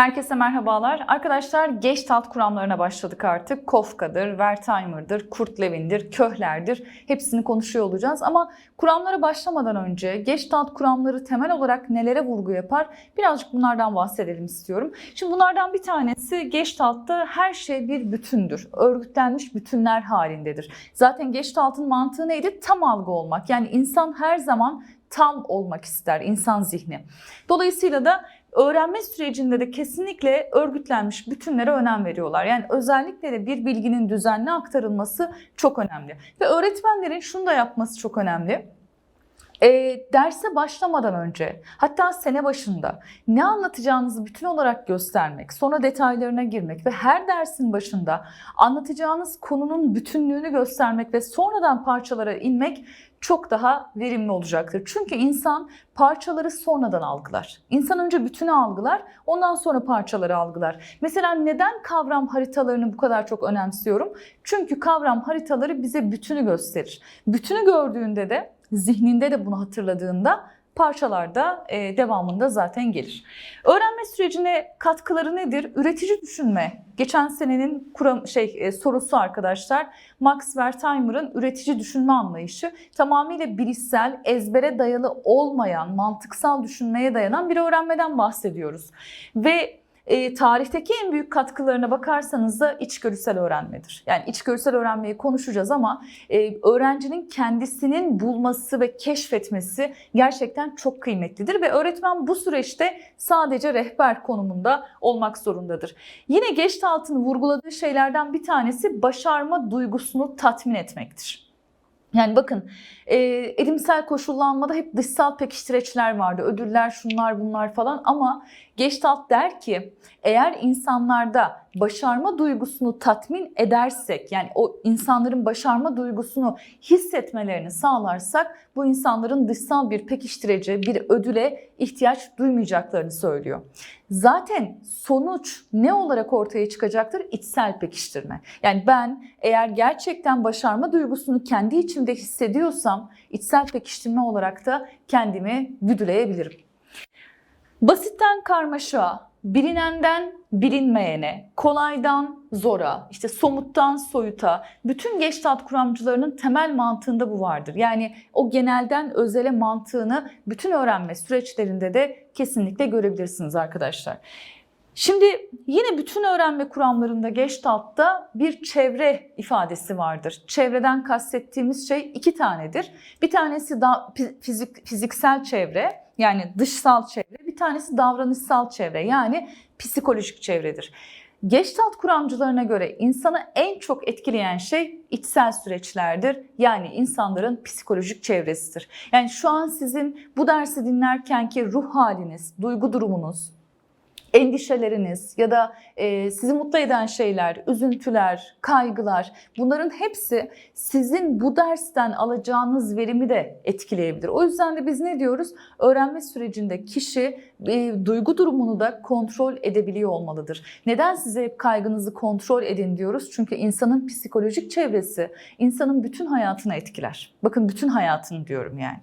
Herkese merhabalar. Arkadaşlar Gestalt kuramlarına başladık artık. Kofka'dır, Wertheimer'dır, Kurt Levin'dir, Köhler'dir. Hepsini konuşuyor olacağız. Ama kuramlara başlamadan önce Gestalt kuramları temel olarak nelere vurgu yapar? Birazcık bunlardan bahsedelim istiyorum. Şimdi bunlardan bir tanesi Gestalt'ta her şey bir bütündür. Örgütlenmiş bütünler halindedir. Zaten Gestalt'ın mantığı neydi? Tam algı olmak. Yani insan her zaman tam olmak ister insan zihni. Dolayısıyla da öğrenme sürecinde de kesinlikle örgütlenmiş bütünlere önem veriyorlar. Yani özellikle de bir bilginin düzenli aktarılması çok önemli. Ve öğretmenlerin şunu da yapması çok önemli. E, derse başlamadan önce hatta sene başında ne anlatacağınızı bütün olarak göstermek, sonra detaylarına girmek ve her dersin başında anlatacağınız konunun bütünlüğünü göstermek ve sonradan parçalara inmek çok daha verimli olacaktır. Çünkü insan parçaları sonradan algılar. İnsan önce bütünü algılar, ondan sonra parçaları algılar. Mesela neden kavram haritalarını bu kadar çok önemsiyorum? Çünkü kavram haritaları bize bütünü gösterir. Bütünü gördüğünde de zihninde de bunu hatırladığında parçalarda e, devamında zaten gelir. Öğrenme sürecine katkıları nedir? Üretici düşünme. Geçen senenin kuram, şey e, sorusu arkadaşlar. Max Wertheimer'ın üretici düşünme anlayışı tamamıyla bilişsel, ezbere dayalı olmayan, mantıksal düşünmeye dayanan bir öğrenmeden bahsediyoruz. Ve e, tarihteki en büyük katkılarına bakarsanız da içgörüsel öğrenmedir. Yani içgörüsel öğrenmeyi konuşacağız ama e, öğrencinin kendisinin bulması ve keşfetmesi gerçekten çok kıymetlidir ve öğretmen bu süreçte sadece rehber konumunda olmak zorundadır. Yine Gestalt'ın vurguladığı şeylerden bir tanesi başarma duygusunu tatmin etmektir. Yani bakın e, edimsel koşullanmada hep dışsal pekiştireçler vardı. Ödüller, şunlar bunlar falan ama Gestalt der ki eğer insanlarda başarma duygusunu tatmin edersek yani o insanların başarma duygusunu hissetmelerini sağlarsak bu insanların dışsal bir pekiştirece, bir ödüle ihtiyaç duymayacaklarını söylüyor. Zaten sonuç ne olarak ortaya çıkacaktır? İçsel pekiştirme. Yani ben eğer gerçekten başarma duygusunu kendi içimde hissediyorsam içsel pekiştirme olarak da kendimi güdüleyebilirim. Basitten karmaşa, bilinenden bilinmeyene, kolaydan zora, işte somuttan soyuta, bütün Gestalt kuramcılarının temel mantığında bu vardır. Yani o genelden özele mantığını bütün öğrenme süreçlerinde de kesinlikle görebilirsiniz arkadaşlar. Şimdi yine bütün öğrenme kuramlarında Gestalt'ta bir çevre ifadesi vardır. Çevreden kastettiğimiz şey iki tanedir. Bir tanesi da fizik, fiziksel çevre yani dışsal çevre, tanesi davranışsal çevre yani psikolojik çevredir. Gestalt kuramcılarına göre insanı en çok etkileyen şey içsel süreçlerdir. Yani insanların psikolojik çevresidir. Yani şu an sizin bu dersi dinlerkenki ruh haliniz, duygu durumunuz, endişeleriniz ya da e, sizi mutlu eden şeyler, üzüntüler, kaygılar bunların hepsi sizin bu dersten alacağınız verimi de etkileyebilir. O yüzden de biz ne diyoruz? Öğrenme sürecinde kişi e, duygu durumunu da kontrol edebiliyor olmalıdır. Neden size hep kaygınızı kontrol edin diyoruz? Çünkü insanın psikolojik çevresi insanın bütün hayatını etkiler. Bakın bütün hayatını diyorum yani.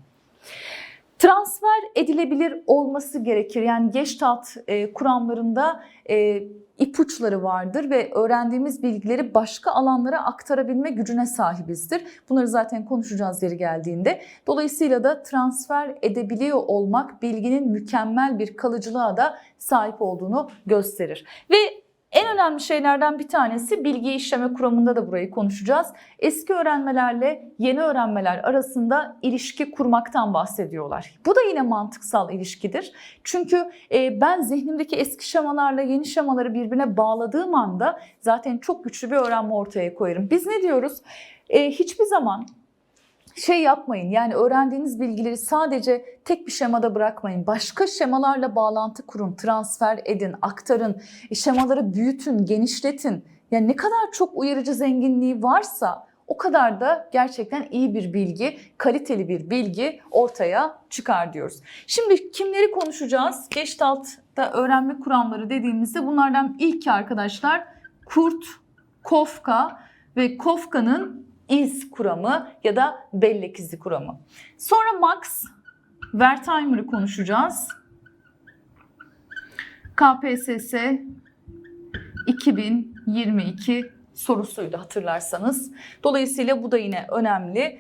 Transfer edilebilir olması gerekir. Yani Gestalt e, kuramlarında e, ipuçları vardır ve öğrendiğimiz bilgileri başka alanlara aktarabilme gücüne sahibizdir. Bunları zaten konuşacağız yeri geldiğinde. Dolayısıyla da transfer edebiliyor olmak bilginin mükemmel bir kalıcılığa da sahip olduğunu gösterir. Ve en önemli şeylerden bir tanesi bilgi işleme kuramında da burayı konuşacağız. Eski öğrenmelerle yeni öğrenmeler arasında ilişki kurmaktan bahsediyorlar. Bu da yine mantıksal ilişkidir. Çünkü e, ben zihnimdeki eski şemalarla yeni şemaları birbirine bağladığım anda zaten çok güçlü bir öğrenme ortaya koyarım. Biz ne diyoruz? E, hiçbir zaman şey yapmayın yani öğrendiğiniz bilgileri sadece tek bir şemada bırakmayın. Başka şemalarla bağlantı kurun, transfer edin, aktarın, e, şemaları büyütün, genişletin. Yani ne kadar çok uyarıcı zenginliği varsa o kadar da gerçekten iyi bir bilgi, kaliteli bir bilgi ortaya çıkar diyoruz. Şimdi kimleri konuşacağız? Gestalt'ta öğrenme kuramları dediğimizde bunlardan ilki arkadaşlar Kurt, Kofka ve Kofka'nın iz kuramı ya da bellek izi kuramı. Sonra Max Wertheimer'ı konuşacağız. KPSS 2022 sorusuydu hatırlarsanız. Dolayısıyla bu da yine önemli.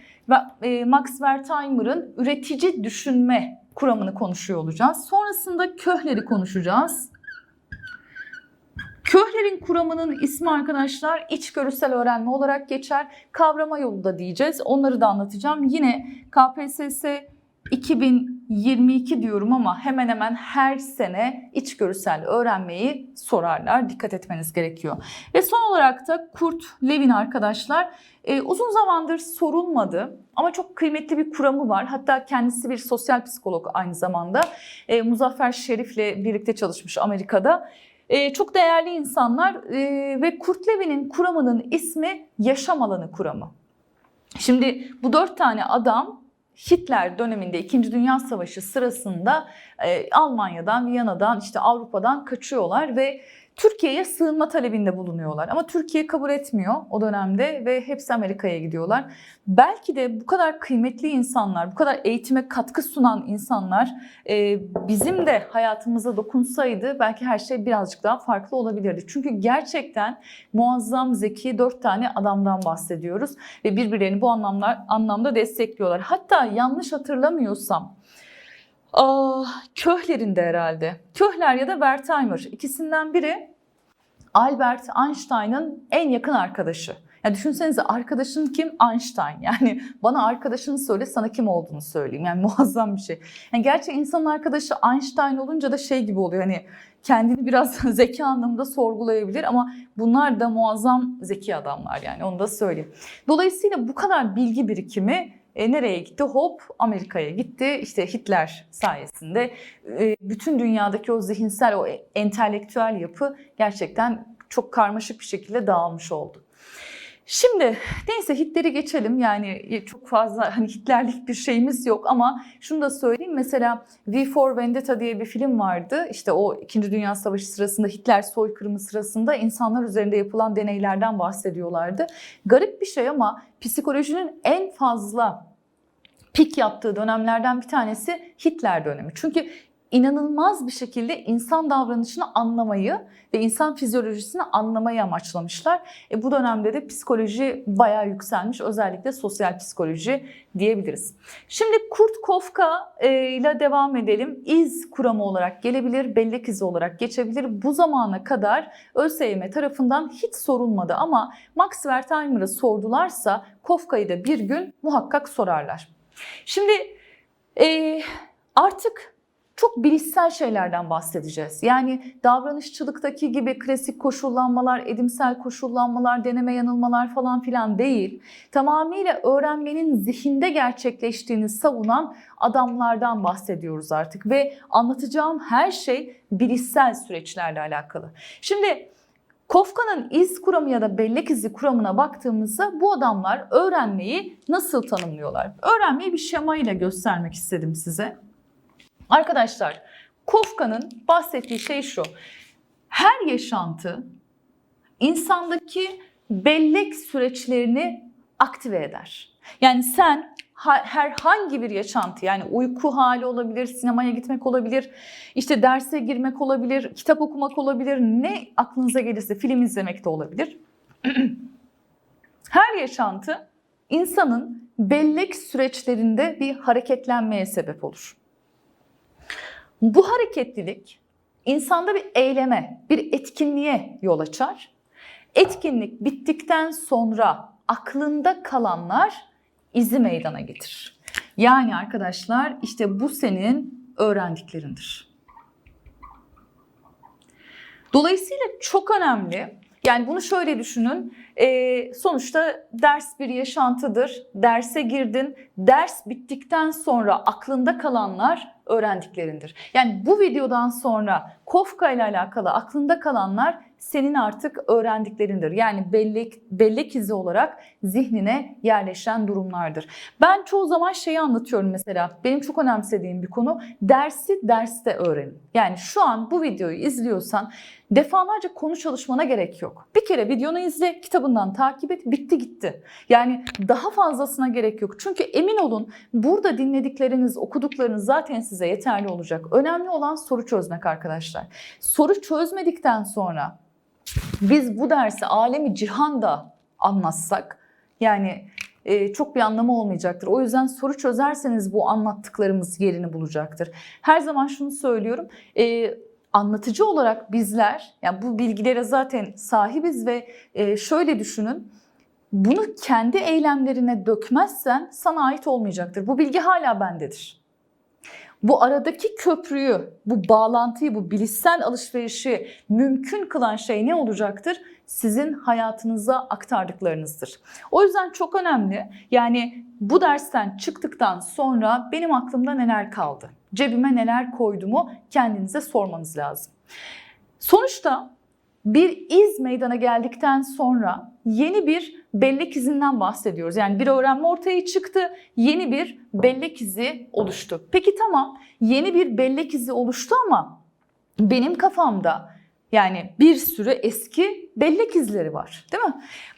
E, Max Wertheimer'ın üretici düşünme kuramını konuşuyor olacağız. Sonrasında Köhler'i konuşacağız. Köhler'in kuramının ismi arkadaşlar içgörüsel öğrenme olarak geçer. Kavrama yolu da diyeceğiz. Onları da anlatacağım. Yine KPSS 2022 diyorum ama hemen hemen her sene içgörüsel öğrenmeyi sorarlar. Dikkat etmeniz gerekiyor. Ve son olarak da Kurt Lewin arkadaşlar e, uzun zamandır sorulmadı ama çok kıymetli bir kuramı var. Hatta kendisi bir sosyal psikolog aynı zamanda. E, Muzaffer Şerif'le birlikte çalışmış Amerika'da. E, çok değerli insanlar e, ve Kurt Levin'in kuramının ismi yaşam alanı kuramı. Şimdi bu dört tane adam Hitler döneminde 2. Dünya Savaşı sırasında e, Almanya'dan, Viyana'dan, işte Avrupa'dan kaçıyorlar ve Türkiye'ye sığınma talebinde bulunuyorlar. Ama Türkiye kabul etmiyor o dönemde ve hepsi Amerika'ya gidiyorlar. Belki de bu kadar kıymetli insanlar, bu kadar eğitime katkı sunan insanlar e, bizim de hayatımıza dokunsaydı belki her şey birazcık daha farklı olabilirdi. Çünkü gerçekten muazzam zeki dört tane adamdan bahsediyoruz ve birbirlerini bu anlamlar anlamda destekliyorlar. Hatta yanlış hatırlamıyorsam Aa, Köhler'in de herhalde. Köhler ya da Wertheimer ikisinden biri Albert Einstein'ın en yakın arkadaşı. Ya düşünsenize arkadaşın kim? Einstein. Yani bana arkadaşını söyle sana kim olduğunu söyleyeyim. Yani muazzam bir şey. Yani gerçi insanın arkadaşı Einstein olunca da şey gibi oluyor. Hani kendini biraz zeki anlamında sorgulayabilir ama bunlar da muazzam zeki adamlar yani onu da söyleyeyim. Dolayısıyla bu kadar bilgi birikimi e, nereye gitti? Hop Amerika'ya gitti. İşte Hitler sayesinde e, bütün dünyadaki o zihinsel, o entelektüel yapı gerçekten çok karmaşık bir şekilde dağılmış oldu. Şimdi neyse Hitler'i geçelim yani çok fazla hani Hitlerlik bir şeyimiz yok ama şunu da söyleyeyim mesela V for Vendetta diye bir film vardı işte o 2. Dünya Savaşı sırasında Hitler soykırımı sırasında insanlar üzerinde yapılan deneylerden bahsediyorlardı. Garip bir şey ama psikolojinin en fazla pik yaptığı dönemlerden bir tanesi Hitler dönemi. Çünkü inanılmaz bir şekilde insan davranışını anlamayı ve insan fizyolojisini anlamayı amaçlamışlar. E bu dönemde de psikoloji bayağı yükselmiş. Özellikle sosyal psikoloji diyebiliriz. Şimdi Kurt Kofka e, ile devam edelim. İz kuramı olarak gelebilir, bellek izi olarak geçebilir. Bu zamana kadar ÖSYM tarafından hiç sorulmadı ama Max Wertheimer'ı sordularsa Kofka'yı da bir gün muhakkak sorarlar. Şimdi e, artık çok bilişsel şeylerden bahsedeceğiz. Yani davranışçılıktaki gibi klasik koşullanmalar, edimsel koşullanmalar, deneme yanılmalar falan filan değil. Tamamıyla öğrenmenin zihinde gerçekleştiğini savunan adamlardan bahsediyoruz artık ve anlatacağım her şey bilişsel süreçlerle alakalı. Şimdi Kofka'nın iz kuramı ya da bellek izi kuramına baktığımızda bu adamlar öğrenmeyi nasıl tanımlıyorlar? Öğrenmeyi bir şemayla göstermek istedim size. Arkadaşlar Kofka'nın bahsettiği şey şu. Her yaşantı insandaki bellek süreçlerini aktive eder. Yani sen herhangi bir yaşantı yani uyku hali olabilir, sinemaya gitmek olabilir, işte derse girmek olabilir, kitap okumak olabilir, ne aklınıza gelirse film izlemek de olabilir. Her yaşantı insanın bellek süreçlerinde bir hareketlenmeye sebep olur. Bu hareketlilik insanda bir eyleme, bir etkinliğe yol açar. Etkinlik bittikten sonra aklında kalanlar izi meydana getirir. Yani arkadaşlar işte bu senin öğrendiklerindir. Dolayısıyla çok önemli. Yani bunu şöyle düşünün. E, sonuçta ders bir yaşantıdır. Derse girdin. Ders bittikten sonra aklında kalanlar öğrendiklerindir. Yani bu videodan sonra Kofka ile alakalı aklında kalanlar senin artık öğrendiklerindir. Yani bellek, bellek izi olarak zihnine yerleşen durumlardır. Ben çoğu zaman şeyi anlatıyorum mesela. Benim çok önemsediğim bir konu. Dersi derste öğrenin. Yani şu an bu videoyu izliyorsan defalarca konu çalışmana gerek yok. Bir kere videonu izle, kitabından takip et, bitti gitti. Yani daha fazlasına gerek yok. Çünkü emin olun burada dinledikleriniz, okuduklarınız zaten size yeterli olacak. Önemli olan soru çözmek arkadaşlar. Soru çözmedikten sonra biz bu dersi alemi cihanda anlatsak yani e, çok bir anlamı olmayacaktır. O yüzden soru çözerseniz bu anlattıklarımız yerini bulacaktır. Her zaman şunu söylüyorum. E, anlatıcı olarak bizler yani bu bilgilere zaten sahibiz ve e, şöyle düşünün. Bunu kendi eylemlerine dökmezsen sana ait olmayacaktır. Bu bilgi hala bendedir. Bu aradaki köprüyü, bu bağlantıyı, bu bilişsel alışverişi mümkün kılan şey ne olacaktır? Sizin hayatınıza aktardıklarınızdır. O yüzden çok önemli. Yani bu dersten çıktıktan sonra benim aklımda neler kaldı? Cebime neler koyduğumu kendinize sormanız lazım. Sonuçta bir iz meydana geldikten sonra yeni bir bellek izinden bahsediyoruz. Yani bir öğrenme ortaya çıktı, yeni bir bellek izi oluştu. Peki tamam, yeni bir bellek izi oluştu ama benim kafamda yani bir sürü eski bellek izleri var, değil mi?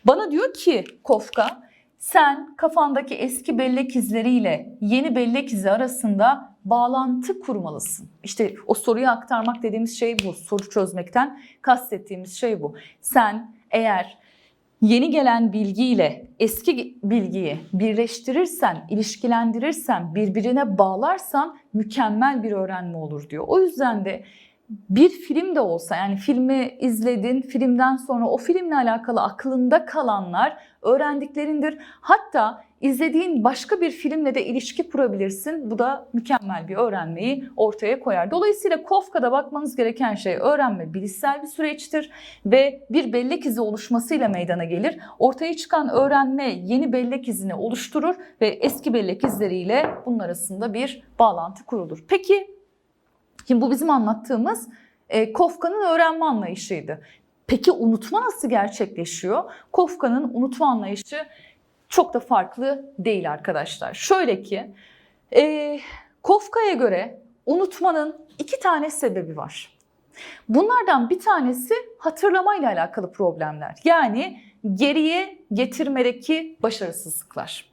Bana diyor ki Kofka, sen kafandaki eski bellek izleriyle yeni bellek izi arasında bağlantı kurmalısın. İşte o soruyu aktarmak dediğimiz şey bu. Soru çözmekten kastettiğimiz şey bu. Sen eğer yeni gelen bilgiyle eski bilgiyi birleştirirsen, ilişkilendirirsen, birbirine bağlarsan mükemmel bir öğrenme olur diyor. O yüzden de bir film de olsa yani filmi izledin, filmden sonra o filmle alakalı aklında kalanlar öğrendiklerindir. Hatta izlediğin başka bir filmle de ilişki kurabilirsin. Bu da mükemmel bir öğrenmeyi ortaya koyar. Dolayısıyla Kofka'da bakmanız gereken şey öğrenme bilişsel bir süreçtir ve bir bellek izi oluşmasıyla meydana gelir. Ortaya çıkan öğrenme yeni bellek izini oluşturur ve eski bellek izleriyle bunun arasında bir bağlantı kurulur. Peki Şimdi bu bizim anlattığımız e, Kofka'nın öğrenme anlayışıydı. Peki unutma nasıl gerçekleşiyor? Kofka'nın unutma anlayışı çok da farklı değil arkadaşlar. Şöyle ki e, Kofka'ya göre unutmanın iki tane sebebi var. Bunlardan bir tanesi hatırlama ile alakalı problemler. Yani geriye getirmedeki başarısızlıklar.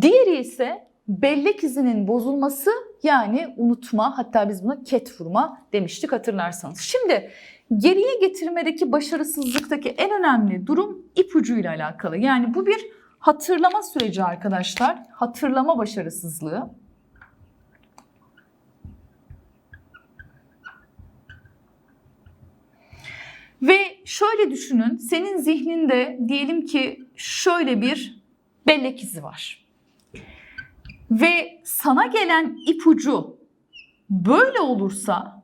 Diğeri ise bellek izinin bozulması yani unutma hatta biz buna ket vurma demiştik hatırlarsanız. Şimdi geriye getirmedeki başarısızlıktaki en önemli durum ipucuyla alakalı. Yani bu bir hatırlama süreci arkadaşlar. Hatırlama başarısızlığı. Ve şöyle düşünün, senin zihninde diyelim ki şöyle bir bellek izi var ve sana gelen ipucu böyle olursa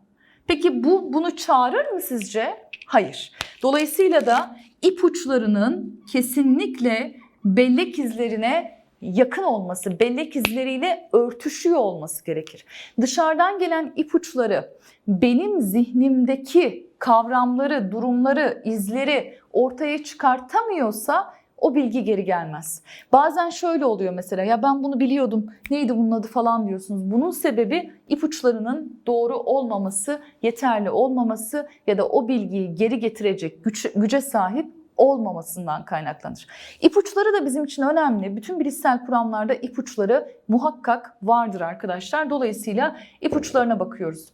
peki bu bunu çağırır mı sizce? Hayır. Dolayısıyla da ipuçlarının kesinlikle bellek izlerine yakın olması, bellek izleriyle örtüşüyor olması gerekir. Dışarıdan gelen ipuçları benim zihnimdeki kavramları, durumları, izleri ortaya çıkartamıyorsa o bilgi geri gelmez. Bazen şöyle oluyor mesela ya ben bunu biliyordum neydi bunun adı falan diyorsunuz. Bunun sebebi ipuçlarının doğru olmaması, yeterli olmaması ya da o bilgiyi geri getirecek güç, güce sahip olmamasından kaynaklanır. İpuçları da bizim için önemli. Bütün bilişsel kuramlarda ipuçları muhakkak vardır arkadaşlar. Dolayısıyla ipuçlarına bakıyoruz.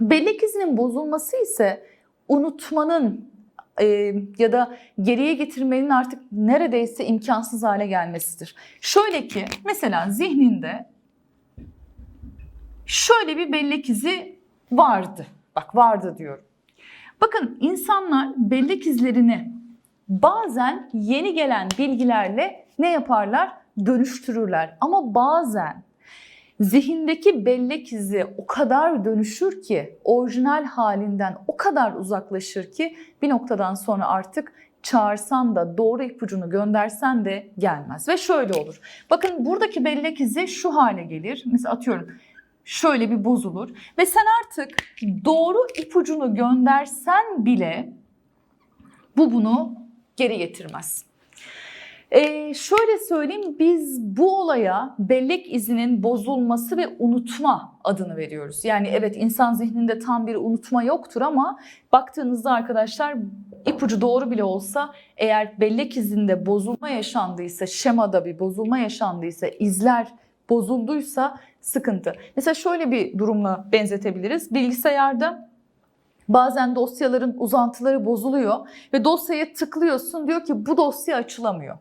Bellek izinin bozulması ise unutmanın e, ya da geriye getirmenin artık neredeyse imkansız hale gelmesidir. Şöyle ki mesela zihninde şöyle bir bellek izi vardı. Bak vardı diyorum. Bakın insanlar bellek izlerini bazen yeni gelen bilgilerle ne yaparlar? Dönüştürürler. Ama bazen zihindeki bellek izi o kadar dönüşür ki, orijinal halinden o kadar uzaklaşır ki bir noktadan sonra artık çağırsan da doğru ipucunu göndersen de gelmez. Ve şöyle olur. Bakın buradaki bellek izi şu hale gelir. Mesela atıyorum şöyle bir bozulur ve sen artık doğru ipucunu göndersen bile bu bunu geri getirmez. Ee, şöyle söyleyeyim biz bu olaya bellek izinin bozulması ve unutma adını veriyoruz. Yani evet insan zihninde tam bir unutma yoktur ama baktığınızda arkadaşlar ipucu doğru bile olsa eğer bellek izinde bozulma yaşandıysa, şemada bir bozulma yaşandıysa, izler bozulduysa sıkıntı. Mesela şöyle bir durumla benzetebiliriz. Bilgisayarda bazen dosyaların uzantıları bozuluyor ve dosyaya tıklıyorsun diyor ki bu dosya açılamıyor.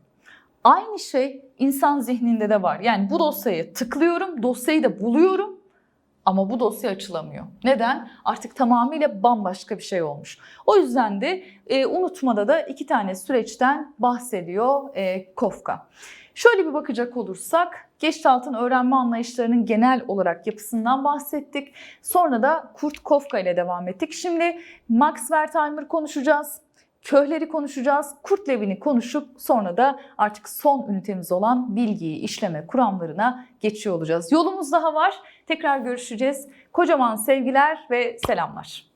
Aynı şey insan zihninde de var. Yani bu dosyaya tıklıyorum, dosyayı da buluyorum ama bu dosya açılamıyor. Neden? Artık tamamıyla bambaşka bir şey olmuş. O yüzden de e, unutmada da iki tane süreçten bahsediyor e, Kafka. Şöyle bir bakacak olursak Geçtalt'ın öğrenme anlayışlarının genel olarak yapısından bahsettik. Sonra da Kurt Kafka ile devam ettik. Şimdi Max Wertheimer konuşacağız. Köhleri konuşacağız, Kurt Levin'i konuşup sonra da artık son ünitemiz olan bilgiyi işleme kuramlarına geçiyor olacağız. Yolumuz daha var. Tekrar görüşeceğiz. Kocaman sevgiler ve selamlar.